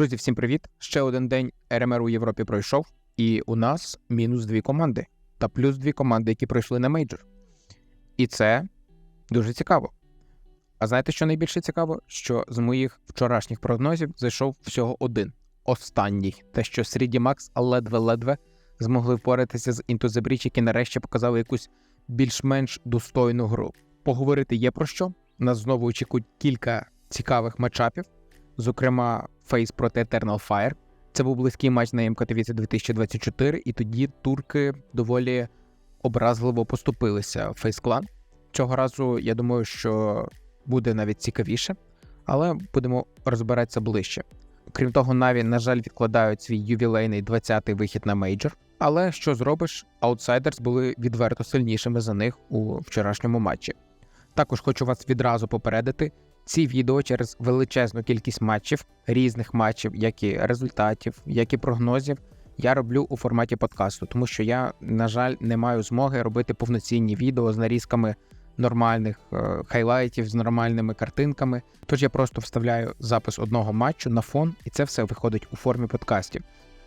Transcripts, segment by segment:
Друзі, всім привіт! Ще один день РМР у Європі пройшов, і у нас мінус дві команди та плюс дві команди, які пройшли на мейджор. І це дуже цікаво. А знаєте, що найбільше цікаво? Що з моїх вчорашніх прогнозів зайшов всього один останній. Те, що Сріді Макс ледве-ледве змогли впоратися з Into які нарешті показали якусь більш-менш достойну гру. Поговорити є про що. Нас знову очікують кілька цікавих матчапів, зокрема, Фейс проти Eternal Fire. Це був близький матч на МКТВЦ 2024, і тоді турки доволі образливо поступилися Фейс Клан. Цього разу я думаю, що буде навіть цікавіше, але будемо розбиратися ближче. Крім того, Наві, на жаль, відкладають свій ювілейний 20-й вихід на мейджор. Але що зробиш, аутсайдерс були відверто сильнішими за них у вчорашньому матчі. Також хочу вас відразу попередити. Ці відео через величезну кількість матчів, різних матчів, як і результатів, як і прогнозів, я роблю у форматі подкасту, тому що я, на жаль, не маю змоги робити повноцінні відео з нарізками нормальних е, хайлайтів, з нормальними картинками. Тож я просто вставляю запис одного матчу на фон, і це все виходить у формі подкастів.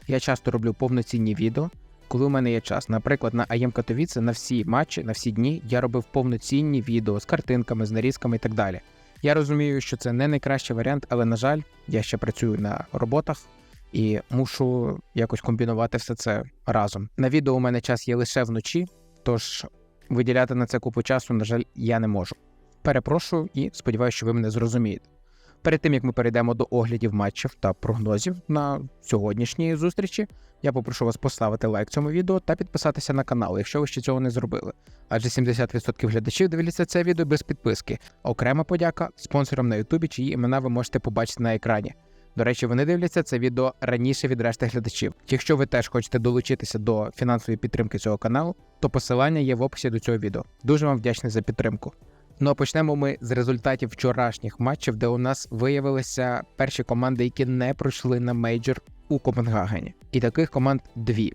Я часто роблю повноцінні відео, коли у мене є час. Наприклад, на АЄМ Катовіце на всі матчі, на всі дні я робив повноцінні відео з картинками, з нарізками і так далі. Я розумію, що це не найкращий варіант, але на жаль, я ще працюю на роботах і мушу якось комбінувати все це разом. На відео у мене час є лише вночі, тож виділяти на це купу часу, на жаль, я не можу. Перепрошую і сподіваюся, що ви мене зрозумієте. Перед тим як ми перейдемо до оглядів матчів та прогнозів на сьогоднішній зустрічі, я попрошу вас поставити лайк цьому відео та підписатися на канал, якщо ви ще цього не зробили. Адже 70% глядачів дивляться це відео без підписки. Окрема подяка спонсорам на Ютубі, чиї імена ви можете побачити на екрані. До речі, вони дивляться це відео раніше від решти глядачів. Якщо ви теж хочете долучитися до фінансової підтримки цього каналу, то посилання є в описі до цього відео. Дуже вам вдячний за підтримку. Ну а почнемо ми з результатів вчорашніх матчів, де у нас виявилися перші команди, які не пройшли на мейджор у Копенгагені. І таких команд дві.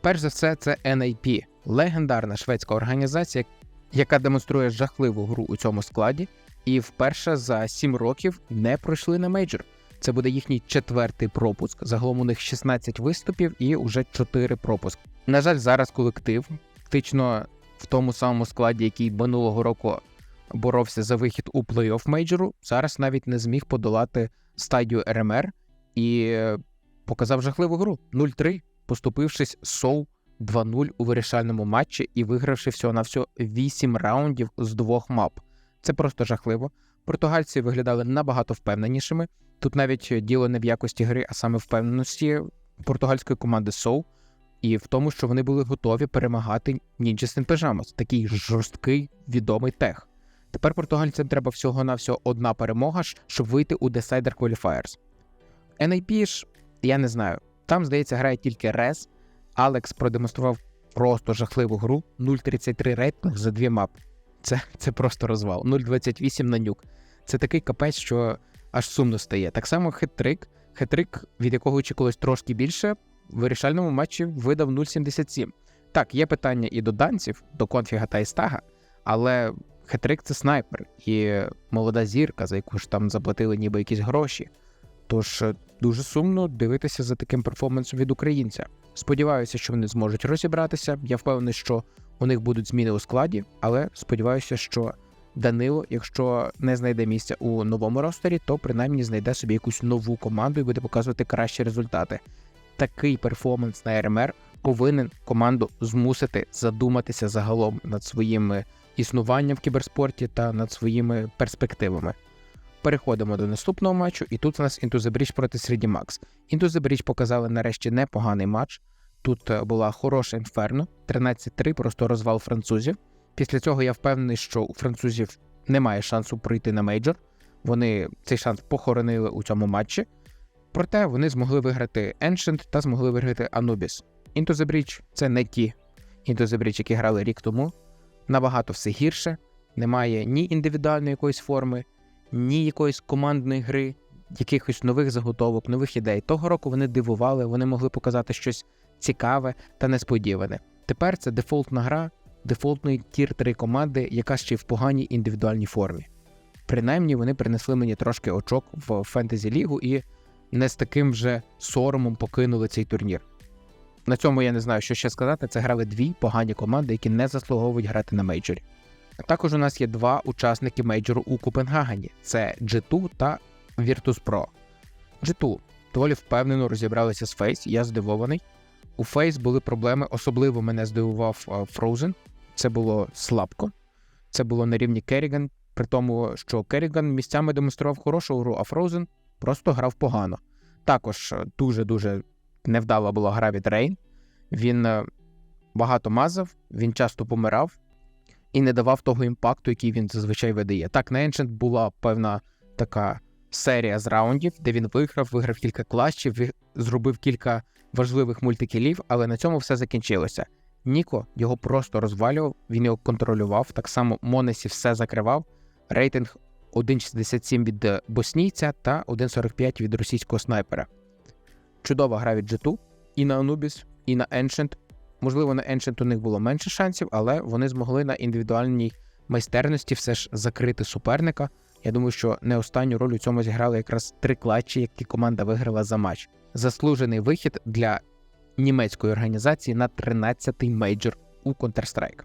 Перш за все, це NIP, легендарна шведська організація, яка демонструє жахливу гру у цьому складі, і вперше за 7 років не пройшли на мейджор. Це буде їхній четвертий пропуск. Загалом у них 16 виступів і вже 4 пропуски. На жаль, зараз колектив фактично в тому самому складі, який минулого року боровся за вихід у плей-офф мейджору, зараз навіть не зміг подолати стадію РМР і показав жахливу гру 0-3, поступившись Соу 2-0 у вирішальному матчі і вигравши всього на всього 8 раундів з двох мап. Це просто жахливо. Португальці виглядали набагато впевненішими. Тут навіть діло не в якості гри, а саме впевненості португальської команди Соу, і в тому, що вони були готові перемагати Ninja Пежамос, такий жорсткий відомий тех. Тепер португальцям треба всього-навсього одна перемога, щоб вийти у Decider Qualifiers. NIP ж, я не знаю, там, здається, грає тільки Рез. Алекс продемонстрував просто жахливу гру, 0.33 рейтинг за дві мапи. Це це просто розвал. 0.28 на нюк. Це такий капець, що аж сумно стає. Так само хитрик, хитрик, від якого очікувалось трошки більше, в вирішальному матчі видав 0.77. Так, є питання і до данців, до конфіга та істага, але хитрик це снайпер і молода зірка, за яку ж там заплатили ніби якісь гроші. Тож дуже сумно дивитися за таким перформансом від українця. Сподіваюся, що вони зможуть розібратися. Я впевнений, що у них будуть зміни у складі, але сподіваюся, що Данило, якщо не знайде місця у новому ростері, то принаймні знайде собі якусь нову команду і буде показувати кращі результати. Такий перформанс на РМР повинен команду змусити задуматися загалом над своїм існуванням в кіберспорті та над своїми перспективами. Переходимо до наступного матчу, і тут у нас Breach проти Сріді Макс. Into показали нарешті непоганий матч. Тут е, була хороша інферно, 13-3, просто розвал французів. Після цього я впевнений, що у французів немає шансу пройти на мейджор. Вони цей шанс похоронили у цьому матчі. Проте вони змогли виграти Ancient та змогли виграти Anubis. Breach – це не ті Breach, які грали рік тому. Набагато все гірше. Немає ні індивідуальної якоїсь форми, ні якоїсь командної гри, якихось нових заготовок, нових ідей. Того року вони дивували, вони могли показати щось цікаве та несподіване. Тепер це дефолтна гра дефолтної тір 3 команди, яка ще й в поганій індивідуальній формі. Принаймні вони принесли мені трошки очок в фентезі лігу, і не з таким вже соромом покинули цей турнір. На цьому я не знаю, що ще сказати. Це грали дві погані команди, які не заслуговують грати на мейджорі. Також у нас є два учасники мейджору у Копенгагені: це G2 та Virtus.pro. G2 доволі впевнено розібралися з Face, я здивований. У Face були проблеми, особливо мене здивував а, Frozen. Це було слабко. Це було на рівні Керріган, при тому, що Керріган місцями демонстрував хорошу гру, а Frozen просто грав погано. Також е, дуже-дуже невдала була гра від Рейн. Він е, багато мазав, він часто помирав і не давав того імпакту, який він зазвичай видає. Так, на Ancient була певна така серія з раундів, де він виграв, виграв кілька класів, ви- зробив кілька важливих мультикілів, але на цьому все закінчилося. Ніко його просто розвалював, він його контролював. Так само Монесі все закривав. Рейтинг 1,67 від е, боснійця та 1,45 від російського снайпера. Чудова гра від G2 і на Anubis, і на Ancient. Можливо, на Ancient у них було менше шансів, але вони змогли на індивідуальній майстерності все ж закрити суперника. Я думаю, що не останню роль у цьому зіграли якраз три клатчі, які команда виграла за матч. Заслужений вихід для німецької організації на 13-й мейджор у Counter-Strike.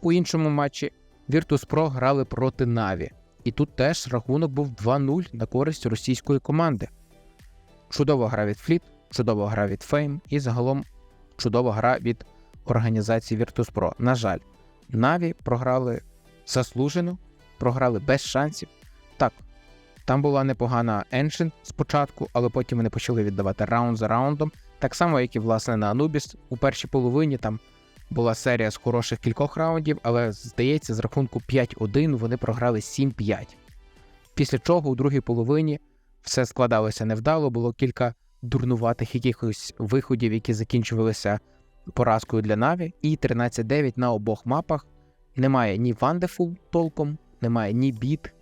У іншому матчі Virtus.pro грали проти Na'Vi. І тут теж рахунок був 2-0 на користь російської команди. Чудова гра від Fleet, чудова гра від Fame і загалом чудова гра від організації Virtus.pro. На жаль, Na'Vi програли заслужено, програли без шансів. Так, там була непогана Ancient спочатку, але потім вони почали віддавати раунд за раундом. Так само, як і власне на Anubis. У першій половині там була серія з хороших кількох раундів, але здається, з рахунку 5-1 вони програли 7-5. Після чого у другій половині все складалося невдало, було кілька дурнуватих якихось виходів, які закінчувалися поразкою для Наві, і 13-9 на обох мапах. Немає ні Wonderful толком, немає ні Біт,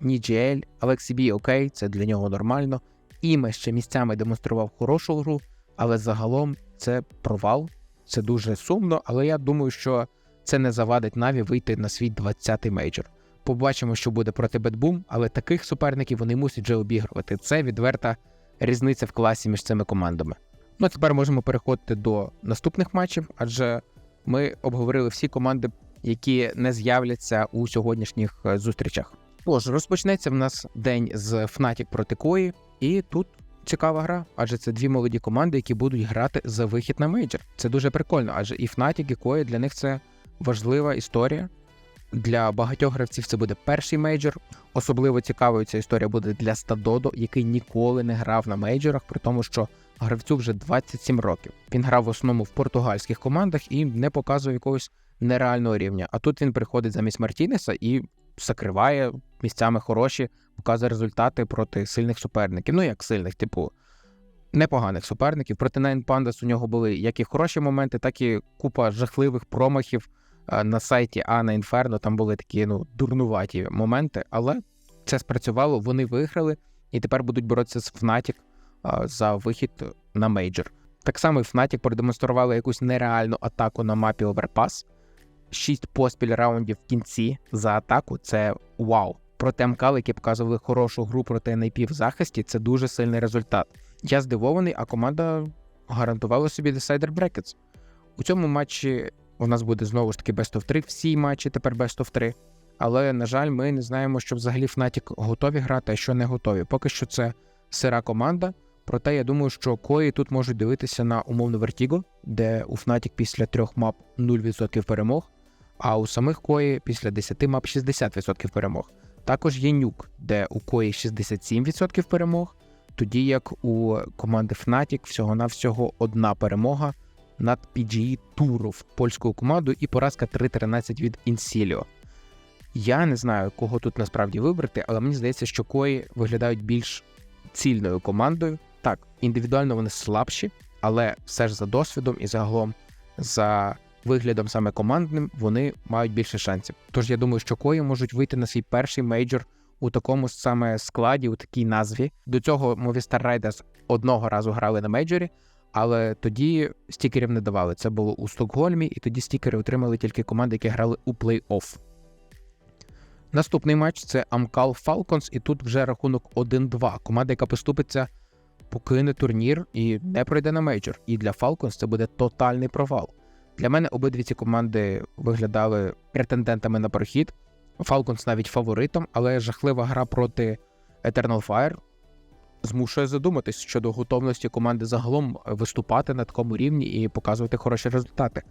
ні GL, але XCB окей, це для нього нормально. Іме ще місцями демонстрував хорошу гру, але загалом це провал. Це дуже сумно, але я думаю, що це не завадить Наві вийти на свій 20-й мейджор. Побачимо, що буде проти Бетбум, але таких суперників вони мусять вже обігрувати. Це відверта різниця в класі між цими командами. Ну а тепер можемо переходити до наступних матчів, адже ми обговорили всі команди, які не з'являться у сьогоднішніх е, зустрічах. Тож розпочнеться в нас день з Fnatic проти Кої, і тут цікава гра, адже це дві молоді команди, які будуть грати за вихід на мейджор. Це дуже прикольно, адже і Fnatic, і Кої для них це важлива історія. Для багатьох гравців це буде перший мейджор. Особливо цікавою ця історія буде для Стадодо, який ніколи не грав на мейджорах, при тому, що гравцю вже 27 років. Він грав в основному в португальських командах і не показував якогось нереального рівня. А тут він приходить замість Мартінеса і закриває місцями хороші, показує результати проти сильних суперників. Ну як сильних, типу непоганих суперників. Проти Nine Pandas у нього були як і хороші моменти, так і купа жахливих промахів на сайті А на Inferno. Там були такі ну дурнуваті моменти, але це спрацювало. Вони виграли і тепер будуть боротися з Fnatic за вихід на мейджор. Так само і Fnatic продемонстрували якусь нереальну атаку на мапі Overpass. Шість поспіль раундів в кінці за атаку це вау. Проти МКЛ, які показували хорошу гру проти NIP в захисті, це дуже сильний результат. Я здивований, а команда гарантувала собі Decider Brackets. У цьому матчі у нас буде знову ж таки Best of 3, всі матчі тепер Best of 3. Але, на жаль, ми не знаємо, що взагалі Fnatic готові грати, а що не готові. Поки що це сира команда. Проте я думаю, що Кої тут можуть дивитися на умовну Vertigo, де у Fnatic після трьох мап 0% перемог, а у самих Кої після 10 мап 60% перемог. Також є нюк, де у Кої 67% перемог, тоді як у команди Fnatic всього-навсього одна перемога над PGE Туров, польською командою, і поразка 3-13 від Insilio. Я не знаю, кого тут насправді вибрати, але мені здається, що Кої виглядають більш цільною командою. Так, індивідуально вони слабші, але все ж за досвідом і загалом за виглядом саме командним вони мають більше шансів. Тож я думаю, що Кої можуть вийти на свій перший мейджор у такому саме складі, у такій назві. До цього Movistar Riders одного разу грали на мейджорі, але тоді стікерів не давали. Це було у Стокгольмі, і тоді стікери отримали тільки команди, які грали у плей-офф. Наступний матч це Амкал Falcons, і тут вже рахунок 1-2. Команда, яка поступиться покине турнір і не пройде на мейджор. І для Falcons це буде тотальний провал. Для мене обидві ці команди виглядали претендентами на прохід. Falcons навіть фаворитом, але жахлива гра проти Eternal Fire змушує задуматись щодо готовності команди загалом виступати на такому рівні і показувати хороші результати.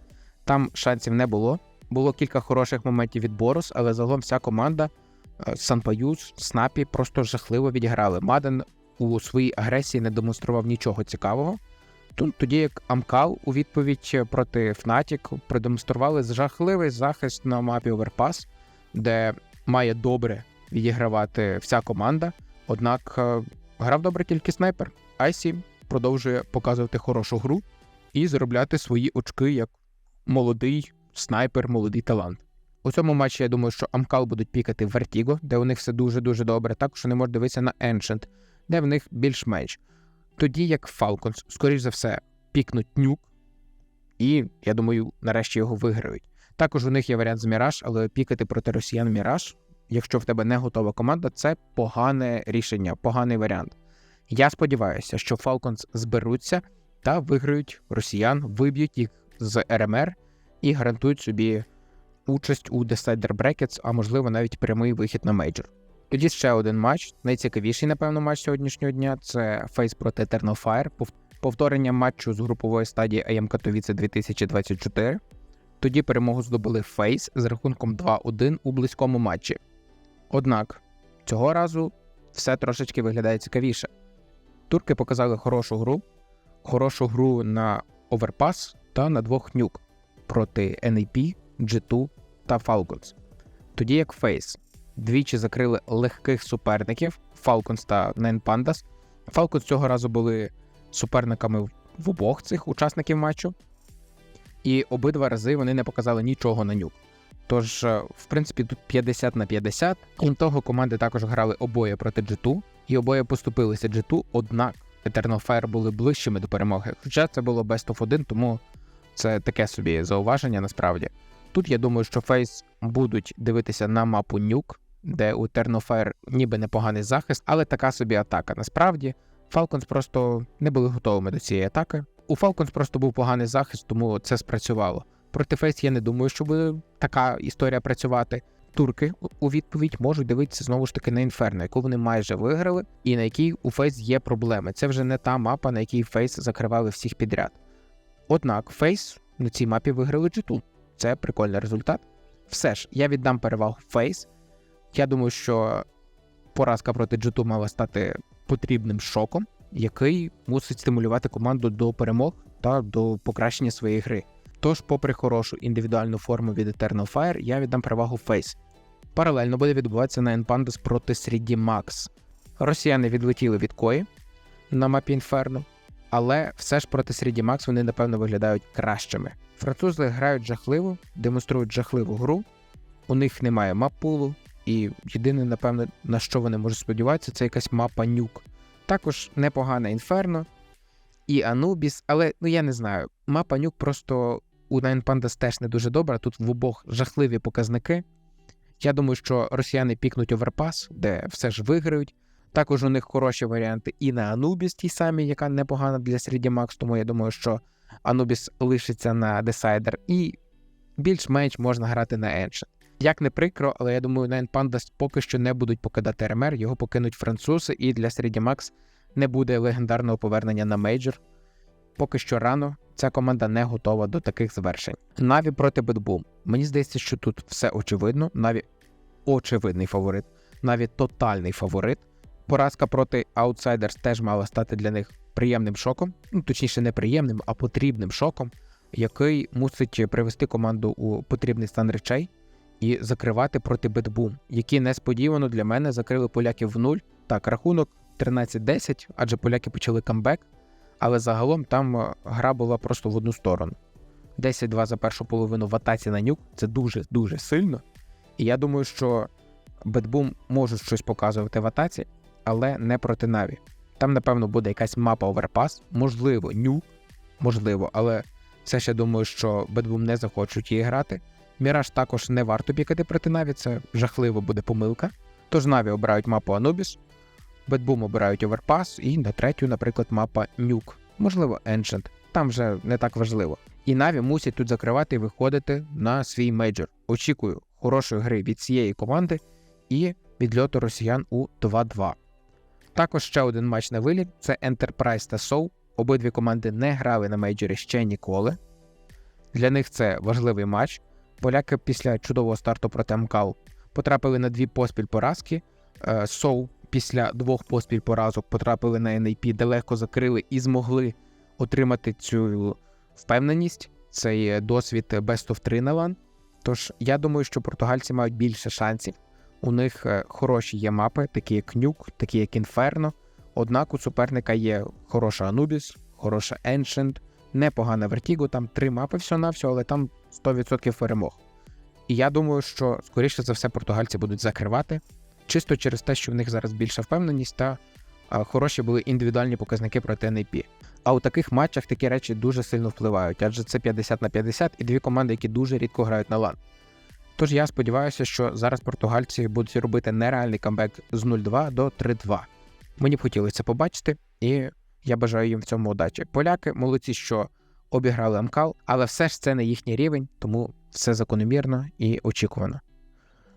Там шансів не було. Було кілька хороших моментів від Борос, але загалом вся команда е, Санпаюз, Снапі просто жахливо відіграли. Маден у своїй агресії не демонстрував нічого цікавого. Тоді як Амкал у відповідь проти Fnatic продемонстрували жахливий захист на мапі Overpass, де має добре відігравати вся команда. Однак е, грав добре тільки снайпер. Айсі продовжує показувати хорошу гру і заробляти свої очки як молодий снайпер, молодий талант. У цьому матчі я думаю, що Амкал будуть пікати Vertigo, де у них все дуже-дуже добре. Також вони можуть дивитися на Ancient, де в них більш-менш. Тоді як Falcons, скоріш за все, пікнуть нюк, і я думаю, нарешті його виграють. Також у них є варіант з Міраж, але пікати проти росіян Міраж, якщо в тебе не готова команда, це погане рішення, поганий варіант. Я сподіваюся, що Falcons зберуться та виграють росіян, виб'ють їх з РМР і гарантують собі участь у Decider Brackets, а можливо навіть прямий вихід на мейджор. Тоді ще один матч, найцікавіший, напевно, матч сьогоднішнього дня це Фейс проти Eternal Fire, повторення матчу з групової стадії AM Katowice 2024. Тоді перемогу здобули Фейс з рахунком 2-1 у близькому матчі. Однак цього разу все трошечки виглядає цікавіше. Турки показали хорошу гру, хорошу гру на Overpass та на двох нюк проти NAP, G2 та Falcons. Тоді як Фейс двічі закрили легких суперників Falcons та Nine Pandas. Falcons цього разу були суперниками в обох цих учасників матчу, і обидва рази вони не показали нічого на нюк. Тож, е, в принципі, тут 50 на 50. Крім того, команди також грали обоє проти G2, і обоє поступилися G2, однак Eternal Fire були ближчими до перемоги. Хоча це було Best of 1, тому це таке собі зауваження насправді. Тут я думаю, що Фейс будуть дивитися на мапу Нюк, де у Fire ніби непоганий захист, але така собі атака. Насправді, Falcons просто не були готовими до цієї атаки. У Falcons просто був поганий захист, тому це спрацювало. Проти Фейс я не думаю, що буде така історія працювати. Турки у- відповідь можуть дивитися знову ж таки на Інферно, яку вони майже виграли, і на якій у Фейс є проблеми. Це вже не та мапа, на якій Фейс закривали всіх підряд. Однак Фейс на цій мапі виграли G2. Це прикольний результат. Все ж, я віддам перевагу Фейс. Я думаю, що поразка проти G2 мала стати потрібним шоком, який мусить стимулювати команду до перемог та до покращення своєї гри. Тож, попри хорошу індивідуальну форму від Eternal Fire, я віддам перевагу Фейс. Паралельно буде відбуватися на Pandas проти 3D Max. Росіяни відлетіли від Кої на мапі Inferno, але все ж проти 3D Max вони, напевно, виглядають кращими. Французи грають жахливо, демонструють жахливу гру, у них немає мап-пулу, і єдине, напевно, на що вони можуть сподіватися, це якась мапа нюк. Також непогана Інферно і Анубіс, але ну я не знаю, мапа нюк просто у Nine Pandas теж не дуже добра. Тут в обох жахливі показники. Я думаю, що росіяни пікнуть оверпас, де все ж виграють. Також у них хороші варіанти і на Анубіс, тій самій, яка непогана для середі Макс, тому я думаю, що Анубіс лишиться на Decider, і більш-менш можна грати на Ancient. Як не прикро, але я думаю, Nine Pandas поки що не будуть покидати РМР, його покинуть французи, і для середі Макс не буде легендарного повернення на мейджор. Поки що рано, ця команда не готова до таких звершень. Наві проти Бетбум. Мені здається, що тут все очевидно. Наві очевидний фаворит, Наві тотальний фаворит. Поразка проти Outsiders теж мала стати для них приємним шоком, ну точніше, не приємним, а потрібним шоком, який мусить привести команду у потрібний стан речей і закривати проти Бетбум, які несподівано для мене закрили поляків в нуль. Так, рахунок 13-10, адже поляки почали камбек, але загалом там е, гра була просто в одну сторону. 10-2 за першу половину в атаці на нюк це дуже-дуже сильно. І я думаю, що Бетбум можуть щось показувати в атаці, але не проти Наві. Там, напевно, буде якась мапа оверпас, можливо, нюк, можливо, але все ще думаю, що Бетбум не захочуть її грати. Міраж також не варто пікати проти Наві, це жахливо буде помилка. Тож Наві обирають мапу Анубіс. Бетбум обирають Overpass, і на третю, наприклад, мапа Nuke. Можливо, Ancient. Там вже не так важливо. І Наві мусять тут закривати і виходити на свій мейджор. Очікую хорошої гри від цієї команди і відльоту росіян у 2-2. Також ще один матч на виліт це Enterprise та SOU. Обидві команди не грали на мейджорі ще ніколи. Для них це важливий матч. Поляки після чудового старту проти МКАЛ потрапили на дві поспіль поразки. Е, Соу після двох поспіль поразок потрапили на NAP, де легко закрили і змогли отримати цю впевненість. Цей досвід Best of 3 на LAN. Тож я думаю, що португальці мають більше шансів. У них е, хороші є мапи, такі як Нюк, такі як Інферно. Однак у суперника є хороша Anubis, хороша Ancient, непогана Vertigo, там три мапи всього-навсього, але там 100% перемог. І я думаю, що скоріше за все португальці будуть закривати, чисто через те, що в них зараз більша впевненість та хороші були індивідуальні показники проти NAP. А у таких матчах такі речі дуже сильно впливають, адже це 50 на 50 і дві команди, які дуже рідко грають на лан. Тож я сподіваюся, що зараз португальці будуть робити нереальний камбек з 0-2 до 3-2. Мені б хотілося це побачити, і я бажаю їм в цьому удачі. Поляки молодці, що обіграли Амкал, але все ж це не їхній рівень, тому все закономірно і очікувано.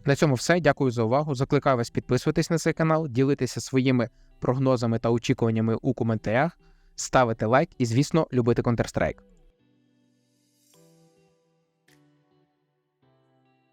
На цьому все. Дякую за увагу. Закликаю вас підписуватись на цей канал, ділитися своїми прогнозами та очікуваннями у коментарях, ставити лайк і, звісно, любити Counter-Strike.